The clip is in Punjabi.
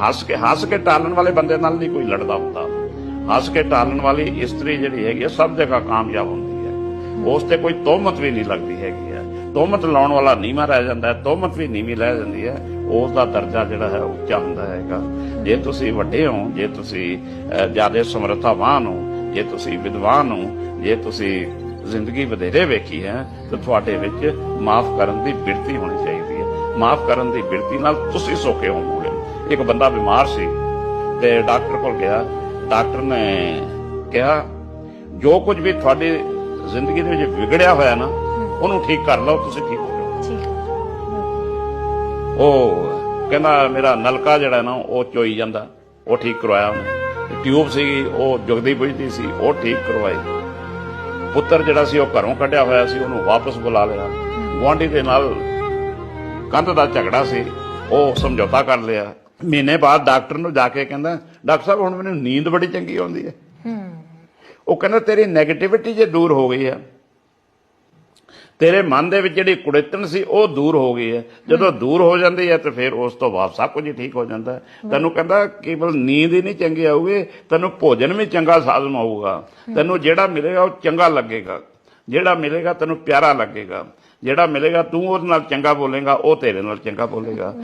ਹੱਸ ਕੇ ਹੱਸ ਕੇ ਟਾਲਣ ਵਾਲੇ ਬੰਦੇ ਨਾਲ ਨਹੀਂ ਕੋਈ ਲੜਦਾ ਹੁੰਦਾ। ਹੱਸ ਕੇ ਟਾਲਣ ਵਾਲੀ ਇਸਤਰੀ ਜਿਹੜੀ ਹੈਗੀ ਆ, ਸਭ ਜਗ੍ਹਾ ਕਾਮਯਾਬ ਹੁੰਦੀ ਹੈ। ਉਸ ਤੇ ਕੋਈ ਤੋਹਮਤ ਵੀ ਨਹੀਂ ਲੱਗਦੀ ਹੈਗੀ ਹੈ। ਤੋਹਮਤ ਲਾਉਣ ਵਾਲਾ ਨੀਵਾਂ ਰਹਿ ਜਾਂਦਾ ਹੈ ਤੋਹਮਤ ਵੀ ਨੀਵੀਂ ਰਹਿ ਜਾਂਦੀ ਹੈ। ਉਸ ਦਾ ਦਰਜਾ ਜਿਹੜਾ ਹੈ ਉੱਚਾ ਹੁੰਦਾ ਹੈਗਾ। ਜੇ ਤੁਸੀਂ ਵੱਡੇ ਹੋ ਜੇ ਤੁਸੀਂ ਜ਼ਿਆਦਾ ਸਮਰੱਥਾਵਾਨ ਹੋ ਜੇ ਤੁਸੀਂ ਵਿਦਵਾਨ ਹੋ ਜੇ ਤੁਸੀਂ ਜ਼ਿੰਦਗੀ ਵਧੇਰੇ ਵੇਖੀ ਹੈ ਤਾਂ ਤੁਹਾਡੇ ਵਿੱਚ ਮਾਫ ਕਰਨ ਦੀ ਬਿਰਤੀ ਹੋਣੀ ਚਾਹੀਦੀ ਹੈ। ਮਾਫ ਕਰਨ ਦੀ ਬਿਰਤੀ ਨਾਲ ਤੁਸੀਂ ਸੌਖੇ ਹੋਵੋਗੇ। ਇੱਕ ਬੰਦਾ ਬਿਮਾਰ ਸੀ ਤੇ ਡਾਕਟਰ ਕੋਲ ਗਿਆ। ਡਾਕਟਰ ਨੇ ਕਿਹਾ ਜੋ ਕੁਝ ਵੀ ਤੁਹਾਡੀ ਜ਼ਿੰਦਗੀ ਦੇ ਵਿੱਚ ਵਿਗੜਿਆ ਹੋਇਆ ਨਾ ਉਹਨੂੰ ਠੀਕ ਕਰ ਲਓ ਤੁਸੀਂ ਠੀਕ ਹੋ ਜਾਓ। ਠੀਕ ਉਹ ਕਹਿੰਦਾ ਮੇਰਾ ਨਲਕਾ ਜਿਹੜਾ ਨਾ ਉਹ ਚੋਈ ਜਾਂਦਾ। ਉਹ ਠੀਕ ਕਰਵਾਇਆ ਉਹਨੇ। ਟਿਊਬ ਸੀਗੀ ਉਹ ਜੁਗਦੀ ਬੁਝਦੀ ਸੀ ਉਹ ਠੀਕ ਕਰਵਾਈ। ਪੁੱਤਰ ਜਿਹੜਾ ਸੀ ਉਹ ਘਰੋਂ ਕੱਢਿਆ ਹੋਇਆ ਸੀ ਉਹਨੂੰ ਵਾਪਸ ਬੁਲਾ ਲਿਆ। ਗੁਆਂਢੀ ਦੇ ਨਾਲ ਕੰਧ ਦਾ ਝਗੜਾ ਸੀ। ਉਹ ਸਮਝੌਤਾ ਕਰ ਲਿਆ। ਮਹੀਨੇ ਬਾਅਦ ਡਾਕਟਰ ਨੂੰ ਜਾ ਕੇ ਕਹਿੰਦਾ ਡਾਕਟਰ ਸਾਹਿਬ ਹੁਣ ਮੈਨੂੰ ਨੀਂਦ ਬੜੀ ਚੰਗੀ ਆਉਂਦੀ ਹੈ। ਉਹ ਕਹਿੰਦਾ ਤੇਰੀ 네ਗੇਟਿਵਿਟੀ ਜੇ ਦੂਰ ਹੋ ਗਈ ਹੈ ਤੇਰੇ ਮਨ ਦੇ ਵਿੱਚ ਜਿਹੜੀ ਕੁੜਿੱਤਣ ਸੀ ਉਹ ਦੂਰ ਹੋ ਗਈ ਹੈ। ਜਦੋਂ ਦੂਰ ਹੋ ਜਾਂਦੀ ਹੈ ਤੇ ਫਿਰ ਉਸ ਤੋਂ ਬਾਅਦ ਸਭ ਕੁਝ ਠੀਕ ਹੋ ਜਾਂਦਾ ਹੈ। ਤੈਨੂੰ ਕਹਿੰਦਾ ਕੇਵਲ ਨੀਂਦ ਹੀ ਨਹੀਂ ਚੰਗੀ ਆਊਗੀ ਤੈਨੂੰ ਭੋਜਨ ਵੀ ਚੰਗਾ ਸਾਧਨ ਆਊਗਾ। ਤੈਨੂੰ ਜਿਹੜਾ ਮਿਲੇਗਾ ਉਹ ਚੰਗਾ ਲੱਗੇਗਾ। ਜਿਹੜਾ ਮਿਲੇਗਾ ਤੈਨੂੰ ਪਿਆਰਾ ਲੱਗੇਗਾ। ਜਿਹੜਾ ਮਿਲੇਗਾ ਤੂੰ ਉਹਦੇ ਨਾਲ ਚੰਗਾ ਬੋਲੇਗਾ ਉਹ ਤੇਰੇ ਨਾਲ ਚੰਗਾ ਬੋਲੇਗਾ।